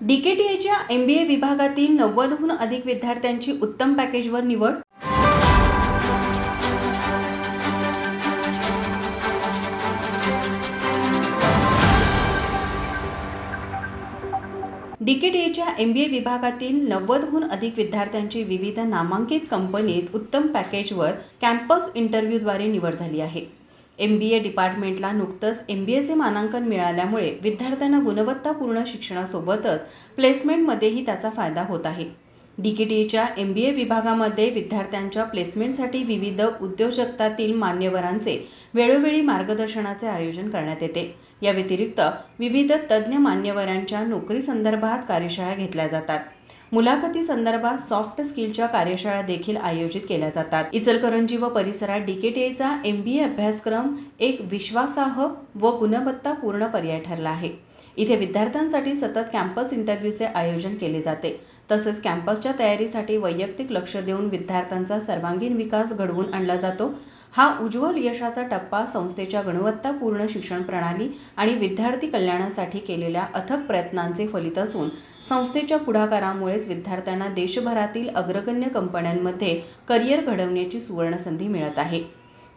डीकेटीएच्या M B A विभागातील नव्वदहून अधिक विद्यार्थ्यांची उत्तम पॅकेजवर निवड. डीकेटीएच्या एम बी ए विभागातील नव्वदहून अधिक विद्यार्थ्यांची विविध नामांकित कंपनीत उत्तम पॅकेजवर कॅम्पस इंटरव्ह्यूद्वारे निवड झाली आहे. एम बी ए डिपार्टमेंटला नुकतंच एम बी एचे मानांकन मिळाल्यामुळे विद्यार्थ्यांना गुणवत्तापूर्ण शिक्षणासोबतच प्लेसमेंटमध्येही त्याचा फायदा होत आहे. डी के टीच्या एम बी ए विभागामध्ये विद्यार्थ्यांच्या प्लेसमेंटसाठी विविध उद्योजकतातील मान्यवरांचे वेळोवेळी मार्गदर्शनाचे आयोजन करण्यात येते. या व्यतिरिक्त विविध तज्ज्ञ मान्यवरांच्या नोकरी संदर्भात कार्यशाळा घेतल्या जातात. मुलाखती संदर्भात सॉफ्ट स्किलच्या कार्यशाळा देखील आयोजित केल्या जातात. इचलकरंजी व परिसरात डीकेटीएचा एम बी ए अभ्यासक्रम एक विश्वासार्ह व गुणवत्तापूर्ण पर्याय ठरला आहे. इथे विद्यार्थ्यांसाठी सतत कॅम्पस इंटरव्ह्यूचे आयोजन केले जाते. तसेच कॅम्पसच्या तयारीसाठी वैयक्तिक लक्ष देऊन विद्यार्थ्यांचा सर्वांगीण विकास घडवून आणला जातो. हा उज्ज्वल यशाचा टप्पा संस्थेच्या गुणवत्तापूर्ण शिक्षण प्रणाली आणि विद्यार्थी कल्याणासाठी केलेल्या अथक प्रयत्नांचे फलित असून संस्थेच्या पुढाकारामुळेच विद्यार्थ्यांना देशभरातील अग्रगण्य कंपन्यांमध्ये करिअर घडवण्याची सुवर्णसंधी मिळत आहे.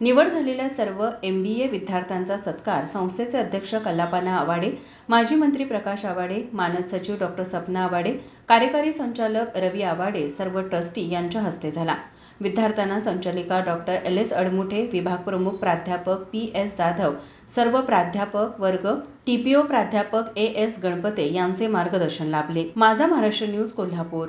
निवड झालेल्या सर्व एम बी ए विद्यार्थ्यांचा सत्कार संस्थेचे अध्यक्ष कल्लापाना आवाडे माजी मंत्री प्रकाश आवाडे मानद सचिव डॉक्टर सपना आवाडे कार्यकारी संचालक रवी आवाडे सर्व ट्रस्टी यांच्या हस्ते झाला. विद्यार्थ्यांना संचालिका डॉक्टर एल एस अडमुठे विभाग प्रमुख प्राध्यापक पी एस जाधव सर्व प्राध्यापक वर्ग टी पी ओ प्राध्यापक ए एस गणपते यांचे मार्गदर्शन लाभले. माझा महाराष्ट्र न्यूज कोल्हापूर.